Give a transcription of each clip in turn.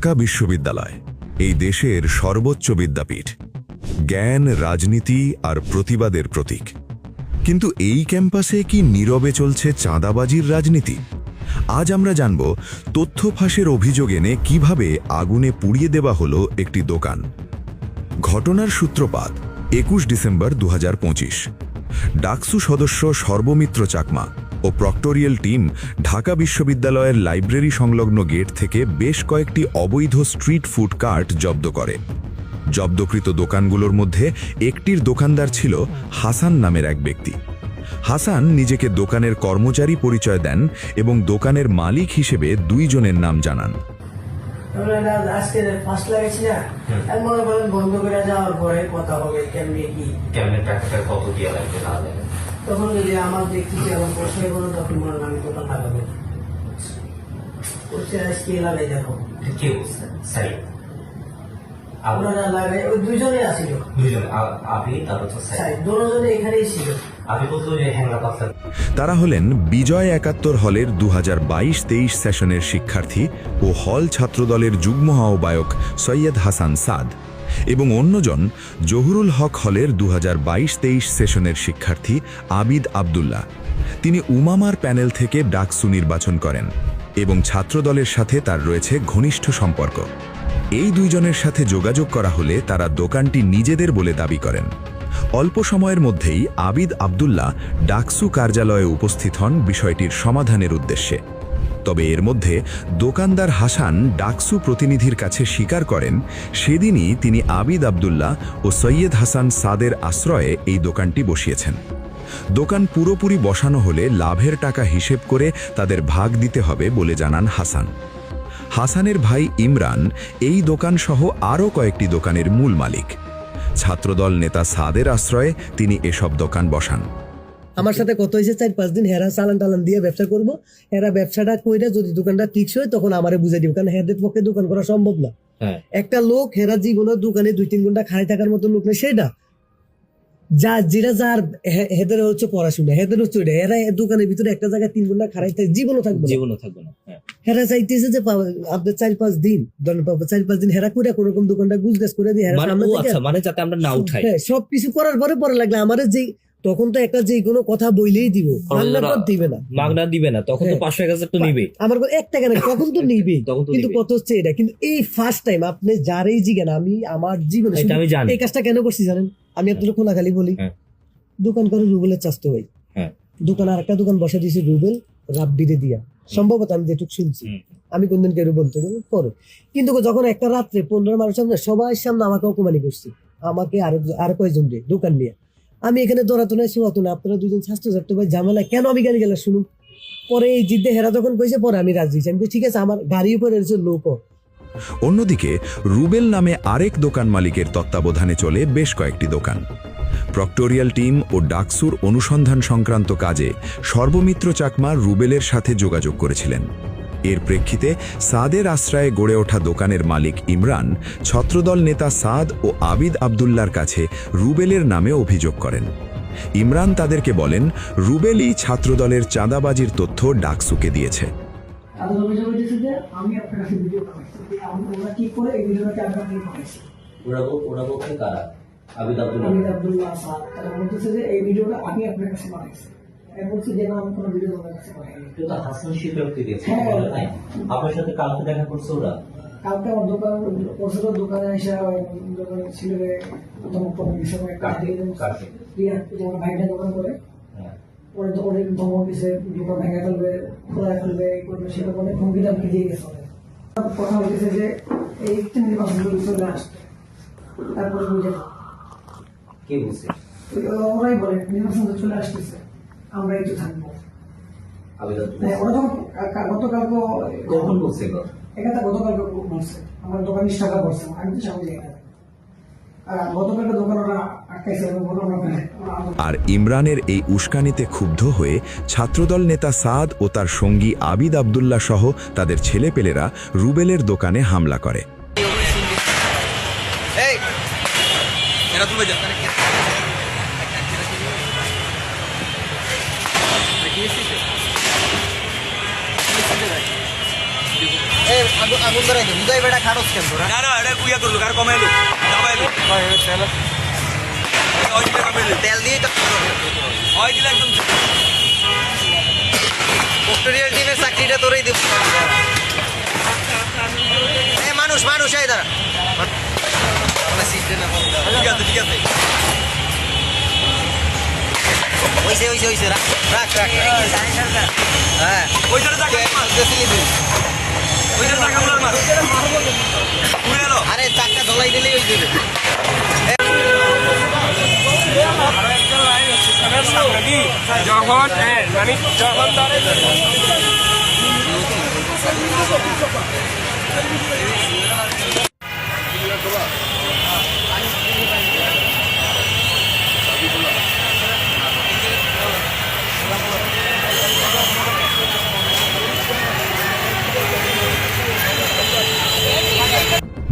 ঢাকা বিশ্ববিদ্যালয়, এই দেশের সর্বোচ্চ বিদ্যাপীঠ। জ্ঞান, রাজনীতি আর প্রতিবাদের প্রতীক। কিন্তু এই ক্যাম্পাসে কি নীরবে চলছে চাঁদাবাজির রাজনীতি? আজ আমরা জানব তথ্য ফাঁসের অভিযোগ এনে কীভাবে আগুনে পুড়িয়ে দেওয়া হলো একটি দোকান। ঘটনার সূত্রপাত, একুশ ডিসেম্বর দু হাজার পঁচিশ। ডাকসু সদস্য সর্বমিত্র চাকমা ও প্রক্টোরিয়াল টিম ঢাকা বিশ্ববিদ্যালয়ের লাইব্রেরি সংলগ্ন গেট থেকে বেশ কয়েকটি অবৈধ স্ট্রিট ফুড কার্ট জব্দ করে। জব্দকৃত দোকানগুলোর মধ্যে একটির দোকানদার ছিল হাসান নামের এক ব্যক্তি। হাসান নিজেকে দোকানের কর্মচারী পরিচয় দেন এবং দোকানের মালিক হিসেবে দুইজনের নাম জানান। আজকে ফার্স্ট লাগাইছি না? আমি মনে করেন বন্ধ করে যাওয়ার পরে কথা হবে কেমনি কি? কেমনে টাকাটা কত দিয়ে লাগবে না লাগবে? তখন যদি আমার দেখতেছি আমার পয়সা বলো তখন মনে হয় আমি কোথাও লাগাবো বলছে আজকে লাগাই দেখো? কে আপনারা ওই আসিল। আপনি তারপর দুজনে এখানেই ছিল। পাতলা তারা হলেন বিজয় একাত্তর হলের দু হাজার বাইশ তেইশ সেশনের শিক্ষার্থী ও হল ছাত্রদলের যুগ্ম আহ্বায়ক সৈয়দ হাসান সাদ। এবং অন্যজন জহুরুল হক হলের দু হাজার সেশনের শিক্ষার্থী আবিদ আবদুল্লাহ। তিনি উমামার প্যানেল থেকে ডাকসু নির্বাচন করেন এবং ছাত্রদলের সাথে তার রয়েছে ঘনিষ্ঠ সম্পর্ক। এই দুইজনের সাথে যোগাযোগ করা হলে তারা দোকানটি নিজেদের বলে দাবি করেন। অল্প সময়ের মধ্যেই আবিদ আবদুল্লাহ ডাকসু কার্যালয়ে উপস্থিত হন বিষয়টির সমাধানের উদ্দেশ্যে। তবে এর মধ্যে দোকানদার হাসান ডাকসু প্রতিনিধির কাছে স্বীকার করেন, সেদিনই তিনি আবিদ আবদুল্লাহ ও সৈয়দ হাসান সাদের আশ্রয়ে এই দোকানটি বসিয়েছেন। দোকান পুরোপুরি বসানো হলে লাভের টাকা হিসেব করে তাদের ভাগ দিতে হবে বলে জানান হাসান। হাসানের ভাই ইমরান এই দোকানসহ আরও কয়েকটি দোকানের মূল মালিক। ছাত্রদল নেতা সাদের আশ্রয়ে তিনি এসব দোকান বসান। আমার সাথে কত হয়েছে? চার পাঁচ দিন হেরা চালান টালান দিয়ে ব্যবসা করব। এরা ব্যবসাটা কইরা যদি দোকানটা ঠিক হয় তখন আমারে বুঝাই দিব। কারণ হেদের পক্ষে দোকান করা সম্ভব না। হ্যাঁ। একটা লোক হেরা জীবনের দোকানে দুই তিন ঘণ্টা খাই থাকার মতো লোক নেই সেটা যা যেটা যার হেদের হচ্ছে পড়াশোনা হেদের হচ্ছে ওইটা। এরা দোকানের ভিতরে একটা জায়গায় তিন ঘণ্টা খারাই থাকে জীবনও থাকবে জীবনও থাকবে না হ্যাঁ। হেরা চাইতেছে যে আপনার চার পাঁচ দিন ধরেন পাবো চার পাঁচ দিন হেরা করে কোন রকম দোকানটা গুজগাছ করে দিয়ে হেরা মানে আচ্ছা মানে যাতে আমরা না উঠাই। হ্যাঁ সব কিছু করার পরে পরে লাগলে আমার যে তখন তো একটা যে কোনো কথা বইলেই দিব। বাংলা পর দিবে না। মাগনা দিবে না তখন তো হ্যাঁ। পাঁচশো এক হাজার তো নিবে আমার এক টাকা না তখন তো নিবে কিন্তু কত হচ্ছে এটা কিন্তু এই ফার্স্ট টাইম আপনি যারই জিজ্ঞান আমি আমার জীবনে আমি জানি। এই কাজটা কেন করছি জানেন? আমি আপনার খোলাখালি বলি। হ্যাঁ। দোকান করে রুবেলের চাস্তো ভাই হ্যাঁ। দোকান আর একটা দোকান বসা দিয়েছে রুবেল রাব্বিরে দিয়া। সম্ভবত আমি যেটুকু শুনছি। আমি কোনদিন কেউ বলতে করো কিন্তু যখন একটা রাত্রে পনেরো মানুষ সামনে সবার সামনে আমাকে অপমানি করছি। আমাকে আর আর কয়জন দিয়ে দোকান নিয়ে। আমি এখানে দৌড়াতো না শোয়াতো না আপনারা দুজন স্বাস্থ্য ছাড়তে ভাই ঝামেলা কেন আমি গাড়ি গেলে শুনুন পরে এই জিদ্দে হেরা যখন কইছে, পরে আমি রাজি। আমি ঠিক আছে, আমার গাড়ি উপরে রয়েছে লোক। অন্যদিকে, রুবেল নামে আরেক দোকান মালিকের তত্ত্বাবধানে চলে বেশ কয়েকটি দোকান। প্রক্টোরিয়াল টিম ও ডাকসুর অনুসন্ধান সংক্রান্ত কাজে সর্বমিত্র চাকমা রুবেলের সাথে যোগাযোগ করেছিলেন। এর প্রেক্ষিতে সাদের আশ্রয়ে গড়ে ওঠা দোকানের মালিক ইমরান ছত্রদল নেতা সাদ ও আবিদ আবদুল্লার কাছে রুবেলের নামে অভিযোগ করেন। ইমরান তাদেরকে বলেন রুবেলই ছাত্রদলের চাঁদাবাজির তথ্য ডাকসুকে দিয়েছে। আবিদ আব্দুল্লাহ। স্যার তারা বলতেছে যে এই ভিডিওটা আমি আপনার কাছে পাঠাইছি বলছি যে না আমি কোনো ভিডিও তোমার কাছে পাঠাইনি তো হাসান স্বীকারোক্তি দিয়েছে হ্যাঁ। নাই আপনার সাথে কালকে দেখা করছে ওরা? কালকে আমার দোকান দোকানে এসে দোকানে ছিল বিষয় কাটে। দিয়ে ভাইটা দোকান করে। হ্যাঁ। পরে তো অনেক ধমক দিছে দোকান ভেঙে ফেলবে খোলা ফেলবে এই করবে সেটা বলে হুমকি দামকি দিয়ে গেছে অনেক। কথা যে এই তিন চলে তারপরে বুঝে কে বুঝছে ওরাই বলে নির্বাচন চলে আসতেছে। আমরা একটু থাকব। আবিদ আব্দুল ওরা যখন কা- কা- গতকালকে কখন বলছে এখানে গতকালকে বলছে। আমার দোকান স্টাকা করছে। আমি তো সামনে আর ইমরানের এই উস্কানিতে ক্ষুব্ধ হয়ে ছাত্রদল নেতা সাদ ও তার সঙ্গী আবিদ আবদুল্লাহ সহ তাদের ছেলেপেলেরা রুবেলের দোকানে হামলা করে। তুলে যান এই আগুন ধরাই দে বুঝাই বেটা খারস কেন তোরা না না এটা কুইয়া করল কার কমাইলো? দাবাইলো। হয় দিলে তেল দিয়ে তো হয় দিলে একদম ফ্যাক্টরিয়াল টিমের চাকরিটা তোরাই দিব। মানুষ মানুষ এই দাঁড়া। ঠিক আছে ঠিক আছে। হইছে হইছে হইছে রাখ রাখ রাখ রাখ। হ্যাঁ। ওইটারে টাকা মার। ওইটারে টাকা মার মার। পুড়ে এলো। আরে চাকটা ধলাই দিলেই যাবে। যখন মানে যখন ধরে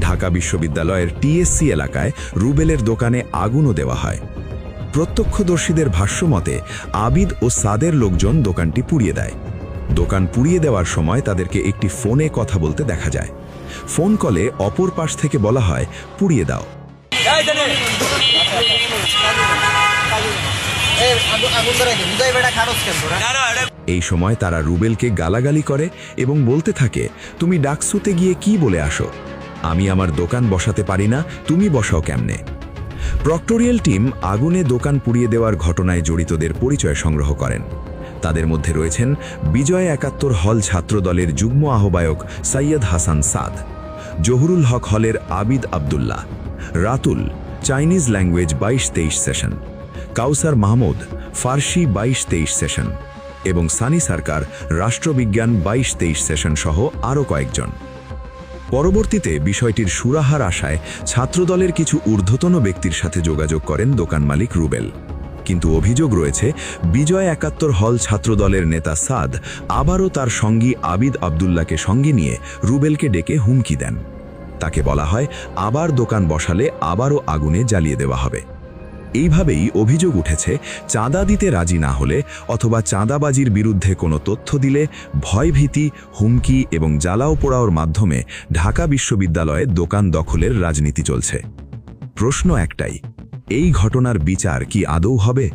ঢাকা বিশ্ববিদ্যালয়ের টিএসসি এলাকায় রুবেলের দোকানে আগুনও দেওয়া হয়। প্রত্যক্ষদর্শীদের ভাষ্যমতে আবিদ ও সাদের লোকজন দোকানটি পুড়িয়ে দেয়। দোকান পুড়িয়ে দেওয়ার সময় তাদেরকে একটি ফোনে কথা বলতে দেখা যায়। ফোন কলে অপর পাশ থেকে বলা হয় পুড়িয়ে দাও। এই সময় তারা রুবেলকে গালাগালি করে এবং বলতে থাকে তুমি ডাকসুতে গিয়ে কি বলে আসো? আমি আমার দোকান বসাতে পারি না, তুমি বসাও কেমনে? প্রক্টোরিয়াল টিম আগুনে দোকান পুড়িয়ে দেওয়ার ঘটনায় জড়িতদের পরিচয় সংগ্রহ করেন। তাদের মধ্যে রয়েছেন বিজয় একাত্তর হল ছাত্রদলের যুগ্ম আহ্বায়ক সৈয়দ হাসান সাদ, জহুরুল হক হলের আবিদ আবদুল্লাহ, রাতুল, চাইনিজ ল্যাঙ্গুয়েজ বাইশ তেইশ সেশন, কাউসার মাহমুদ, ফার্সি বাইশ তেইশ সেশন এবং সানি সরকার রাষ্ট্রবিজ্ঞান বাইশ তেইশ সেশন সহ আরও কয়েকজন। পরবর্তীতে বিষয়টির সুরাহার আশায় ছাত্রদলের কিছু ঊর্ধ্বতন ব্যক্তির সাথে যোগাযোগ করেন দোকান মালিক রুবেল। কিন্তু অভিযোগ রয়েছে, বিজয় একাত্তর হল ছাত্রদলের নেতা সাদ আবারও তার সঙ্গী আবিদ আবদুল্লাকে সঙ্গে নিয়ে রুবেলকে ডেকে হুমকি দেন। তাকে বলা হয়, আবার দোকান বসালে আবারও আগুনে জ্বালিয়ে দেওয়া হবে। এইভাবেই অভিযোগ উঠেছে, চাঁদা দিতে রাজি না হলে অথবা চাঁদাবাজির বিরুদ্ধে কোনো তথ্য দিলে ভয়ভীতি, হুমকি এবং জ্বালাও পোড়াওর মাধ্যমে ঢাকা বিশ্ববিদ্যালয়ে দোকান দখলের রাজনীতি চলছে। প্রশ্ন একটাই, এই ঘটনার বিচার কি আদৌ হবে?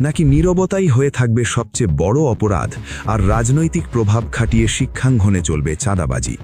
নাকি নীরবতাই হয়ে থাকবে সবচেয়ে বড় অপরাধ আর রাজনৈতিক প্রভাব খাটিয়ে শিক্ষাঙ্গনে চলবে চাঁদাবাজি?